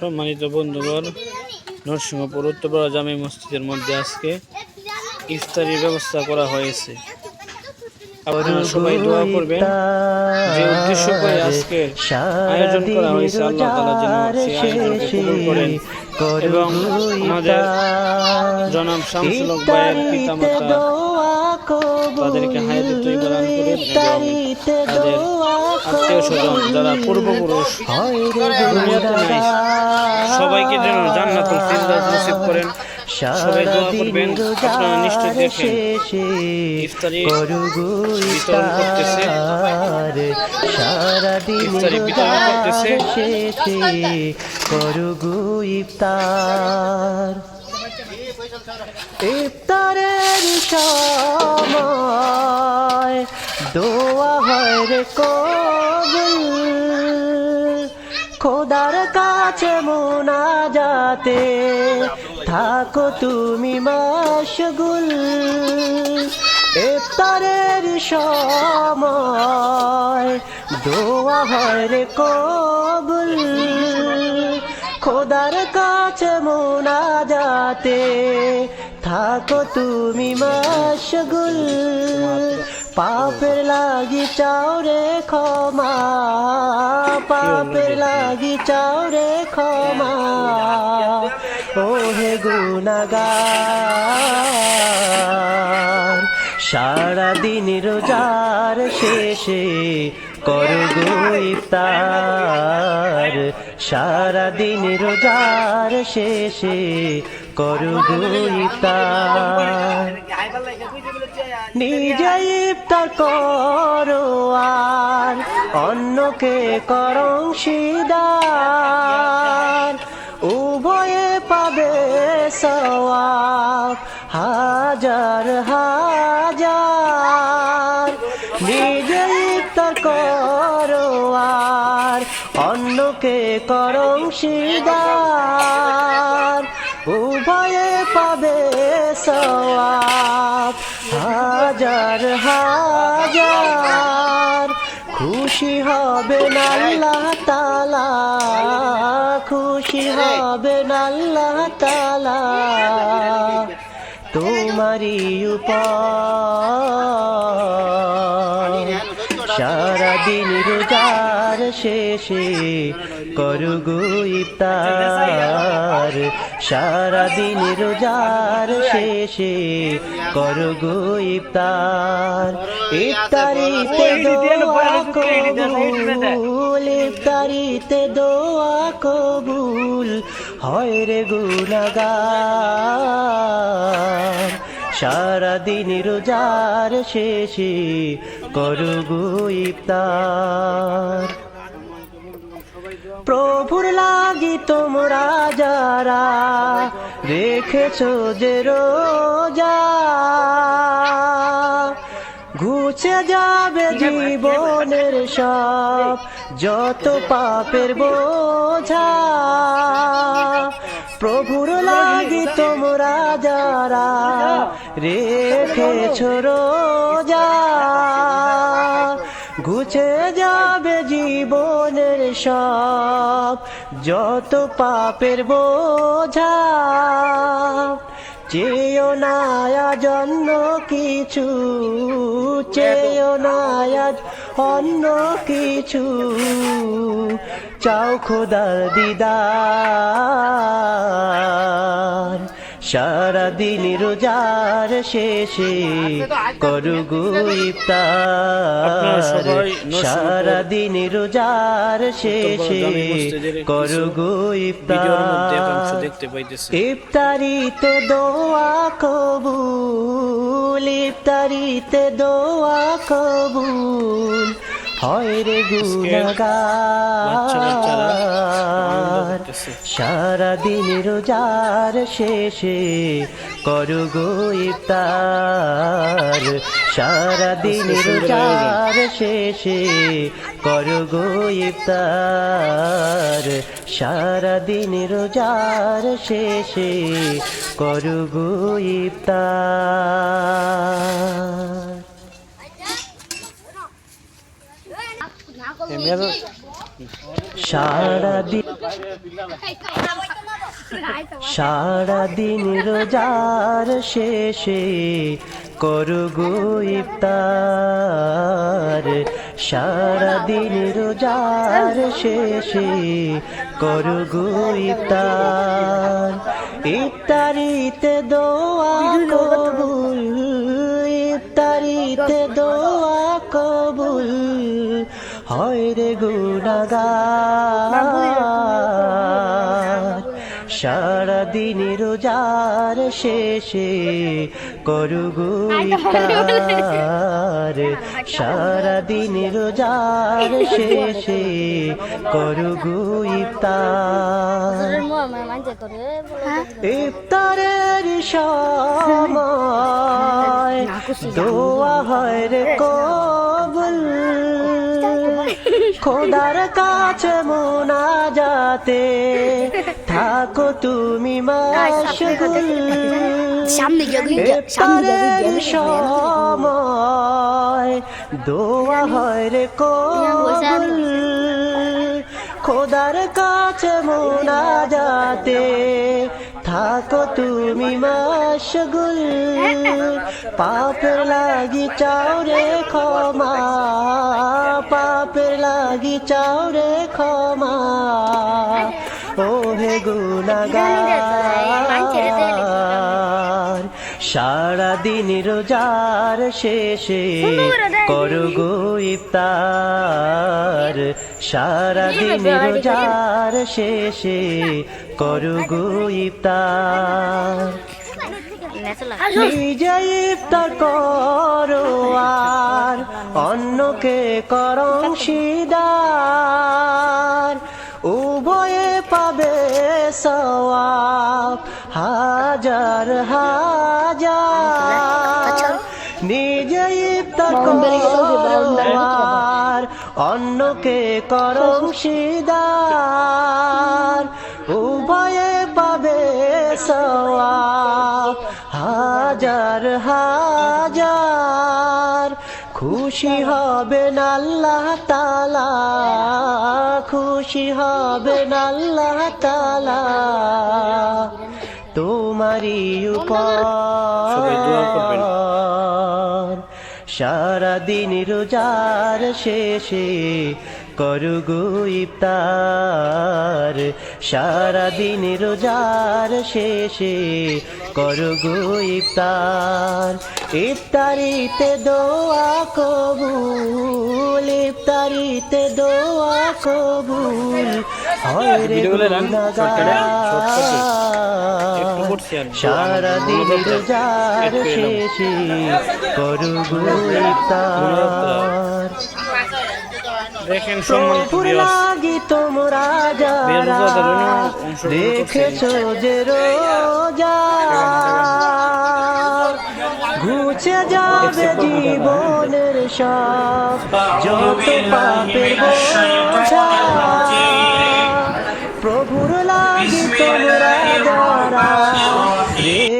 সম্মানিত বন্ধুগণ, নরসিংহপুর উত্তরপাড়া জামে মসজিদের মধ্যে আজকে ইফতারির ব্যবস্থা করা হয়েছে। যে উদ্দেশ্য আজকে আয়োজন করা হয়েছে এবং জনাব শামসুল হক ভাইয়ের পিতামাতা তাদেরকে হায়াতে তৈবা দান করেন তাদের আত্মীয় স্বজন যারা পূর্বপুরুষ দুনিয়াতে নাই সবাইকে যেন জান্নাতুল ফিরদাউস নসিব করেন। সবাই দোয়া করবেন আপনারা নিশ্চয় দেখেন ইফতারি বিতরণ করতেছে। ইফতারি। বিতরণ করতেছে। করুগু ইফতার। ইফতারের সময় দোয়া হয় কবুল। খোদার কাছে মোনাজাতে থাকো তুমি মাশগুল। ইফতারের সময় দোয়া হয় রে কবুল। খোদার কাছে মোনাজাতে থাকো তুমি মাশগুল। পাপের লাগি চাও রে ক্ষমা, পাপের লাগি চাও রে ক্ষমা। ও হে গুনাগার সারা দিন রোজার শেষে করগো ইফতার। সারা দিন রোজার শেষে করগো ইফতার নিজে ইফতার করো আর অন্যকে করং সিদার উভয়ে পাবে সওয়াব হাজার হাজার। নিজে অন্যকে করং সিদার উভয়ে পাবে সওয়াব। হাজার হাজার। খুশি হবে আল্লাহ তালা খুশি হবে আল্লাহ তালা তোমারই উপর সারাদিন রোজার শেষে করুগো ইফতার। সারাদিন রোজার শেষে করুগো ইফতার। ইফতারিতে দোয়া কবুল, ইফতারিতে দোয়া কবুল, হয় রে গুনাগার। সারাদিন রোজার শেষে করুগো ইফতার প্রভুর লাগি তোমরা যারা রেখেছো যে রোজা ঘুচে যাবে জীবনের সব যত পাপের বোঝা প্রভুর লাগি তোমরা যারা রেখেছো রোজা ঘুচে যাবে জীবনের সব, যত পাপের বোঝা। চেয়েও না আজ অন্য কিছু, চেয়েও না আজ অন্য কিছু। চাও খোদার দিদার সারাদিন রোজার শেষে করুগু আপনারা ইফতার। সবাই নরসিংহপুর সারাদিন রোজার শেষে দেখতে পাইতেছে ইফতারিতে দোয়া কবুল ইফতারিতে দোয়া কবুল। হয় রে করতেছে। সারাদিন রোজার শেষে করুগো ইফতার। সারাদিন আজকে সুন্দর রোজার শেষে করুগো ইফতার। সারাদিন রোজার শেষে করুগো ইফতার। সারাদিন সারাদিন রোজার শেষে করগো ইফতার। সারাদিন রোজার শেষে করগো ইফতার। ইফতারিতে দোয়া কবুল, ইফতারিতে দোয়া হয় রে গুণাগার। সারাদিন রোজার শেষে করগু ইফতার সারাদিন রোজার শেষে করগু ইফতার। ইফতারের সময় দোয়া হয় রে কবুল খোদার কাছে মোনাজাতে থাকো তুমি মাশগুল সামনে গিয়ে সামনে গিয়ে সময় দোয়া হয় রে কবুল। খোদার কাছে মোনাজাতে থাকো তুমি মাশগুল পাপের লাগি চাও রে ক্ষমা। পাপের লাগি চাও রে ক্ষমা। ও হে গুনাগার সারাদিন রোজার শেষে করগো ইফতার। সারাদিন রোজার শেষে করগো ইফতার। নিজে ইফতার করো আর অন্যকে করং সিদার উভয়ে পাবে সওয়াব হাজার হাজার অন্যকে করং। সিদার উভয়ে পাবে সওয়াব। হাজার হাজার। খুশি হবেন আল্লাহ তালা খুশি হবেন আল্লাহ তালা তোমারই। উপর সারাদিন রোজার শেষে করগো ইফতার। সারাদিন রোজার শেষে করগো ইফতার। ইফতারিতে দোয়া কবুল, ইফতারিতে দোয়া কবুল। হয় রে ভিডিওগুলো সারাদিন রোজার শেষে করগো ইফতার দেখেন লাগি তোমরা যারা দেখেছ যে রোজা ঘুচে যাবে জীবনের সব। যত পাপের বোঝা Nossa.